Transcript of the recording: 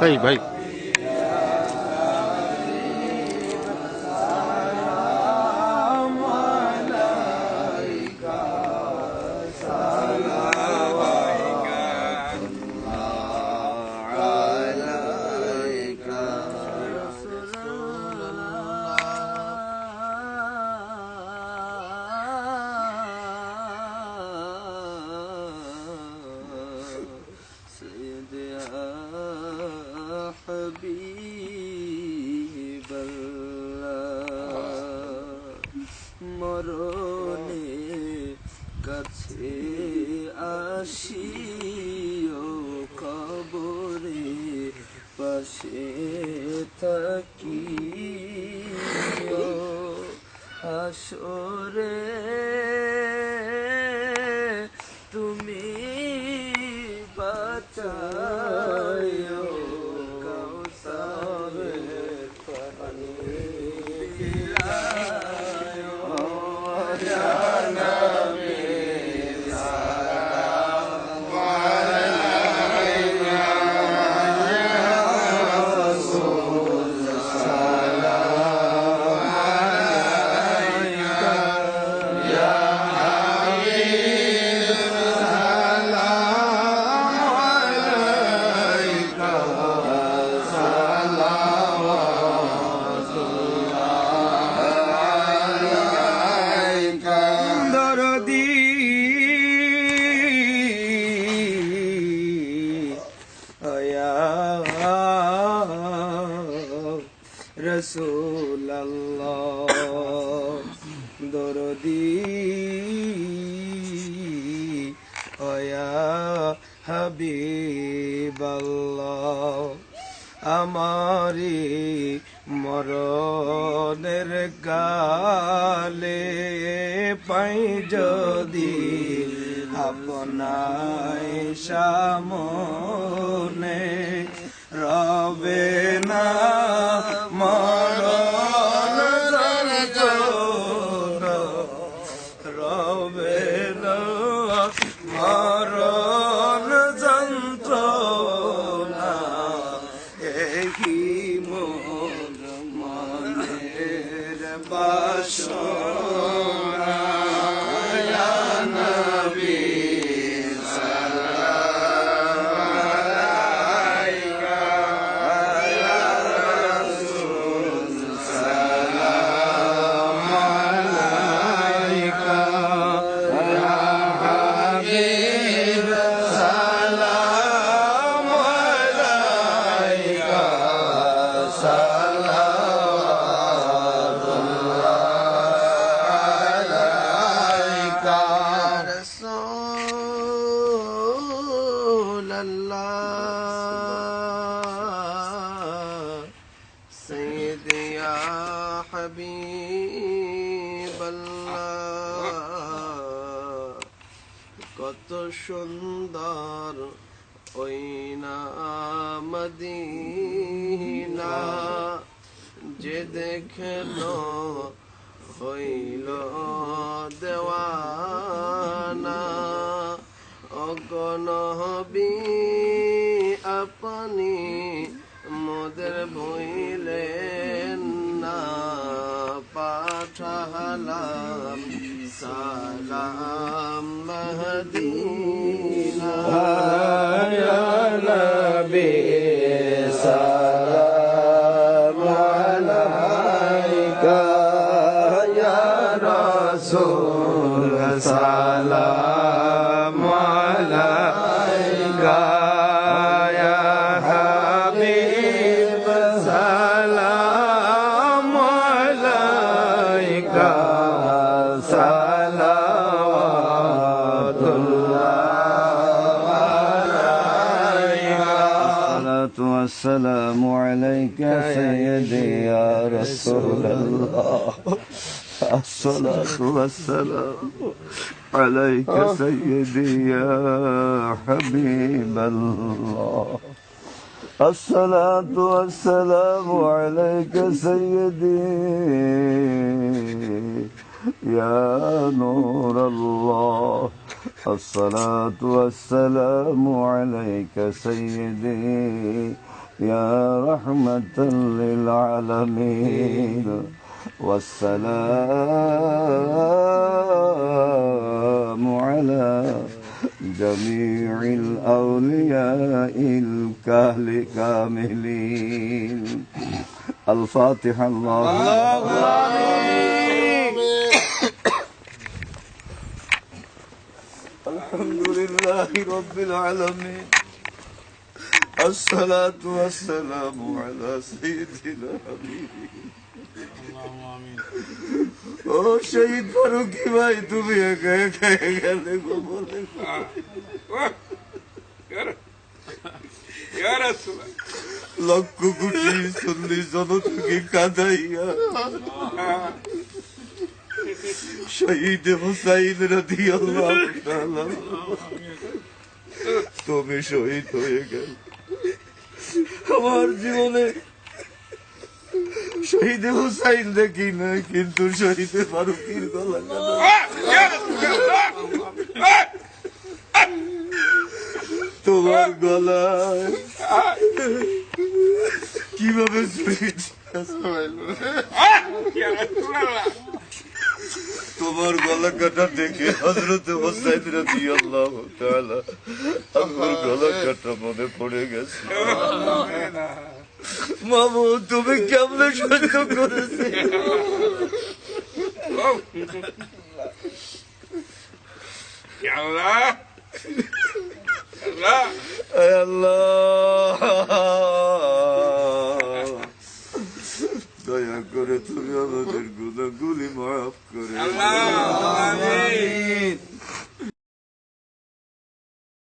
ভাই ভাই হাবিব মরণে কাছে আসিও কবরে পাশে থাকি হাসরে রসুল দরদি আয়া হাবিব আমারি মরণের গালে পাই যদি আপনায় সামনে başa কত সুন্দর ওই না মদিনা। যে দেখল salam salam Madina, ya nabi salam alaika. Ya rasul salam والسلام عليك سيدي يا رسول الله. الصلاة والسلام عليك سيدي يا حبيب الله. الصلاة والسلام عليك سيدي يا نور الله. الصلاة والسلام عليك سيدي يا رحمة للعالمين. والسلام على جميع الأولياء الكهل كاملين الفاتحة الله. الحمد لله رب العالمين الصلاة والسلام على سيدنا حبيبنا ও শহীদ ফারুকি ভাই তুমি একা একা গেলে গো বলে Ya Resulallah. লক্ষ কোটি চল্লিশ জনতাকে কাঁদাইয়া শহীদ হুসাইন আল্লাহ তুমি শহীদ হয়ে গেল আমার জীবনে শহীদ হুসাইন দেখি না কিন্তু শহীদ ফারুকির গলা। তোমার গলায় কীভাবে শহীদ. তোমার গলা কাটা দেখে হজরত হোসাইন রাজি আল্লাহ আমার গলা কাটা মনে পড়ে গেছে। মামু তুমি কেমনে সহ্য করেছে? আল্লাহ। দয়া করে তুমি আমাদের গুলি মাফ করে। আল্লাহ আমিন।